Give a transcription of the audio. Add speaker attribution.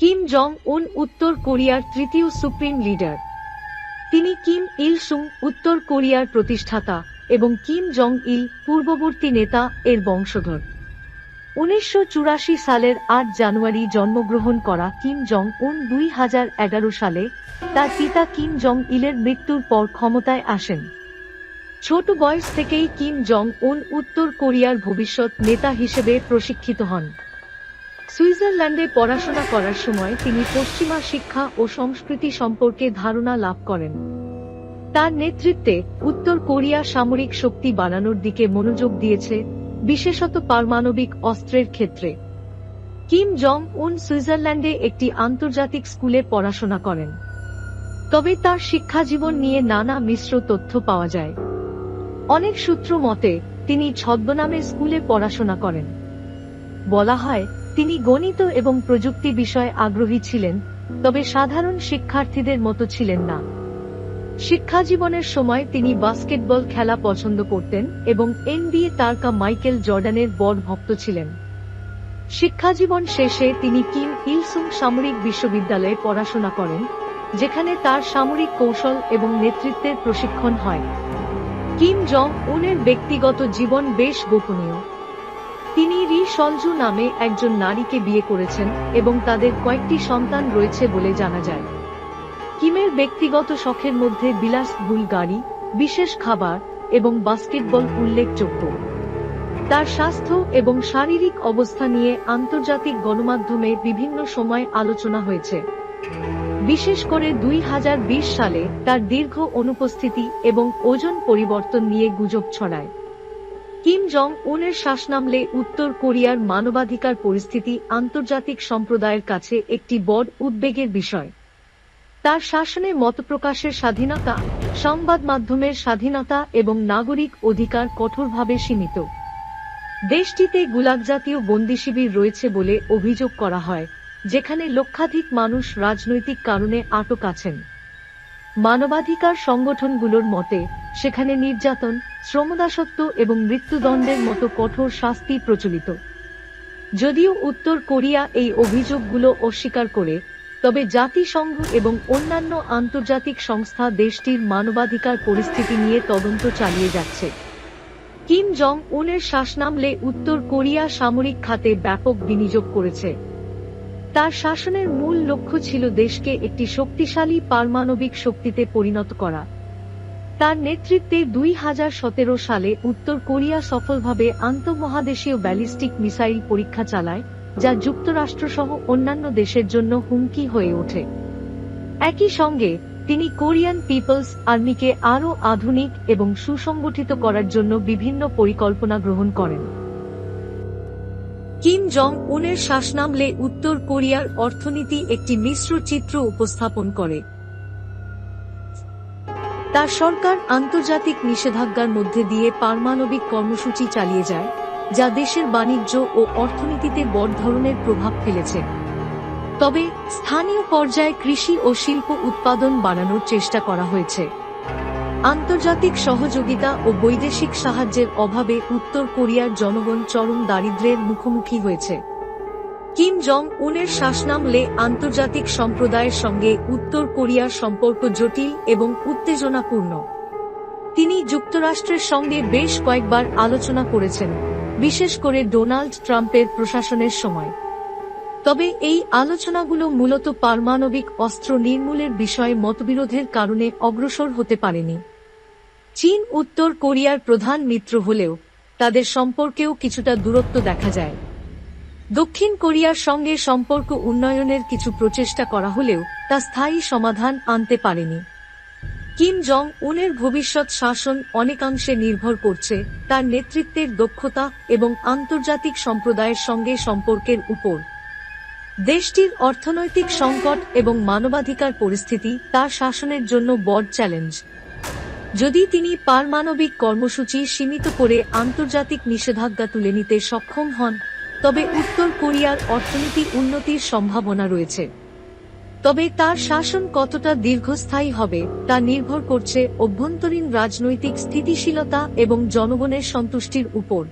Speaker 1: Kim Jong উন উত্তর কোরিয়ার তৃতীয় সুপ্রিম লিডার। তিনি কিম ইল সুং উত্তর কোরিয়ার প্রতিষ্ঠাতা এবং কিম জং ইল পূর্ববর্তী নেতা এর বংশধর। উনিশশো চুরাশি সালের আট জানুয়ারি জন্মগ্রহণ করা কিম জং উন দুই হাজার এগারো সালে তার পিতা কিম জং ইলের মৃত্যুর পর ক্ষমতায় আসেন। ছোট বয়স থেকেই কিম জং উন উত্তর কোরিয়ার ভবিষ্যৎ নেতা হিসেবে প্রশিক্ষিত হন। সুইজারল্যান্ডে পড়াশোনা করার সময় তিনি পশ্চিমা শিক্ষা ও সংস্কৃতি সম্পর্কে ধারণা লাভ করেন। তার নেতৃত্বে উত্তর কোরিয়া সামরিক শক্তি বাড়ানোর দিকে মনোযোগ দিয়েছে বিশেষত পারমাণবিক অস্ত্রের ক্ষেত্রে। কিম জং উন সুইজারল্যান্ডে একটি আন্তর্জাতিক স্কুলে পড়াশোনা করেন। তবে তার শিক্ষাজীবন নিয়ে নানা মিশ্র তথ্য পাওয়া যায়। অনেক সূত্র মতে, তিনি ছদ্মনামে স্কুলে পড়াশোনা করেন। বলা হয়, তিনি গণিত এবং প্রযুক্তি বিষয়ে আগ্রহী ছিলেন, তবে সাধারণ শিক্ষার্থীদের মতো ছিলেন না। শিক্ষাজীবনের সময় তিনি বাস্কেটবল খেলা পছন্দ করতেন এবং এনবিএ তারকা মাইকেল জর্ডানের বড় ভক্ত ছিলেন। শিক্ষাজীবন শেষে তিনি কিম ইলসুং সামরিক বিশ্ববিদ্যালয়ে পড়াশোনা করেন, যেখানে তার সামরিক কৌশল এবং নেতৃত্বের প্রশিক্ষণ হয়। কিম জং উনের ব্যক্তিগত জীবন বেশ গোপনীয়। তিনি রি সলজু নামে একজন নারীকে বিয়ে করেছেন এবং তাদের কয়েকটি সন্তান রয়েছে বলে জানা যায়। কিমের ব্যক্তিগত শখের মধ্যে বিলাসবহুল গাড়ি, বিশেষ খাবার এবং বাস্কেটবল উল্লেখযোগ্য। তার স্বাস্থ্য এবং শারীরিক অবস্থা নিয়ে আন্তর্জাতিক গণমাধ্যমে বিভিন্ন সময় আলোচনা হয়েছে। বিশেষ করে দুই হাজার বিশ সালে তার দীর্ঘ অনুপস্থিতি এবং ওজন পরিবর্তন নিয়ে গুজব ছড়ায়। কিম জং উনের শ্বাসনামলে উত্তর কোরিয়ার মানবাধিকার পরিস্থিতি আন্তর্জাতিক সম্প্রদায়ের কাছে একটি বড় উদ্বেগের বিষয়। তার শাসনে মতপ্রকাশের স্বাধীনতা, সংবাদ মাধ্যমের স্বাধীনতা এবং নাগরিক অধিকার কঠোরভাবে সীমিত। দেশটিতে গুলাগ জাতীয় বন্দিশিবির রয়েছে বলে অভিযোগ করা হয়, যেখানে লক্ষাধিক মানুষ রাজনৈতিক কারণে আটক আছেন। মানবাধিকার সংগঠনগুলোর মতে, সেখানে নির্যাতন, শ্রমদাসত্ব এবং মৃত্যুদণ্ডের মতো কঠোর শাস্তি প্রচলিত। যদিও উত্তর কোরিয়া এই অভিযোগগুলো অস্বীকার করে তবে জাতিসংঘ এবং অন্যান্য আন্তর্জাতিক সংস্থা দেশটির মানবাধিকার পরিস্থিতি নিয়ে তদন্ত চালিয়ে যাচ্ছে। কিম জং উনের শ্বাসনামলে উত্তর কোরিয়া সামরিক খাতে ব্যাপক বিনিয়োগ করেছে। তার শাসনের মূল লক্ষ্য ছিল দেশকে একটি শক্তিশালী পারমাণবিক শক্তিতে পরিণত করা। তার নেতৃত্বে দুই হাজার সতেরো সালে উত্তর কোরিয়া সফলভাবে আন্তঃমহাদেশীয় ব্যালিস্টিক মিসাইল পরীক্ষা চালায় যা যুক্তরাষ্ট্রসহ অন্যান্য দেশের জন্য হুমকি হয়ে ওঠে। একই সঙ্গে, তিনি কোরিয়ান পিপলস আর্মিকে আরও আধুনিক এবং সুসংগঠিত করার জন্য বিভিন্ন পরিকল্পনা গ্রহণ করেন। কিম জং উনের শাসনামলে উত্তর কোরিয়ার অর্থনীতি একটি মিশ্র চিত্র উপস্থাপন করে। তার সরকার আন্তর্জাতিক নিষেধাজ্ঞার মধ্যে দিয়ে পারমাণবিক কর্মসূচি চালিয়ে যায়। যা দেশের বাণিজ্য ও অর্থনীতিতে বড় ধরনের প্রভাব ফেলেছে। তবে স্থানীয় পর্যায়ে কৃষি ও শিল্প উৎপাদন বাড়ানোর চেষ্টা করা হয়েছে। আন্তর্জাতিক সহযোগিতা ও বৈদেশিক সাহায্যের অভাবে উত্তর কোরিয়ার জনগণ চরম দারিদ্র্যের মুখোমুখি হয়েছে। কিম জং উনের শাসনামলে আন্তর্জাতিক সম্প্রদায়ের সঙ্গে উত্তর কোরিয়ার সম্পর্ক জটিল এবং উত্তেজনাপূর্ণ। তিনি যুক্তরাষ্ট্রের সঙ্গে বেশ কয়েকবার আলোচনা করেছেন। বিশেষ করে ডোনাল্ড ট্রাম্পের প্রশাসনের সময়। তবে এই আলোচনাগুলো মূলত পারমাণবিক অস্ত্র নির্মূলের বিষয়ে মতবিরোধের কারণে অগ্রসর হতে পারেনি। চীন, উত্তর কোরিয়ার প্রধান মিত্র হলেও তাদের সম্পর্কেও কিছুটা দূরত্ব দেখা যায়। দক্ষিণ কোরিয়ার সঙ্গে সম্পর্ক উন্নয়নের কিছু প্রচেষ্টা করা হলেও তা স্থায়ী সমাধান আনতে পারেনি। কিম জং উনের ভবিষ্যৎ শাসন অনেকাংশে নির্ভর করছে তার নেতৃত্বের দক্ষতা এবং আন্তর্জাতিক সম্প্রদায়ের সঙ্গে সম্পর্কের উপর। দেশটির অর্থনৈতিক সংকট এবং মানবাধিকার পরিস্থিতি তার শাসনের জন্য বড় চ্যালেঞ্জ। যদি তিনি পারমাণবিক কর্মসূচি সীমিত করে আন্তর্জাতিক নিষেধাজ্ঞা তুলে নিতে সক্ষম হন, তবে উত্তর কোরিয়ার অর্থনীতি উন্নতির সম্ভাবনা রয়েছে। তবে তার শাসন কতটা দীর্ঘস্থায়ী হবে, তা নির্ভর করছে অভ্যন্তরীণ রাজনৈতিক স্থিতিশীলতা এবং জনগণের সন্তুষ্টির উপর।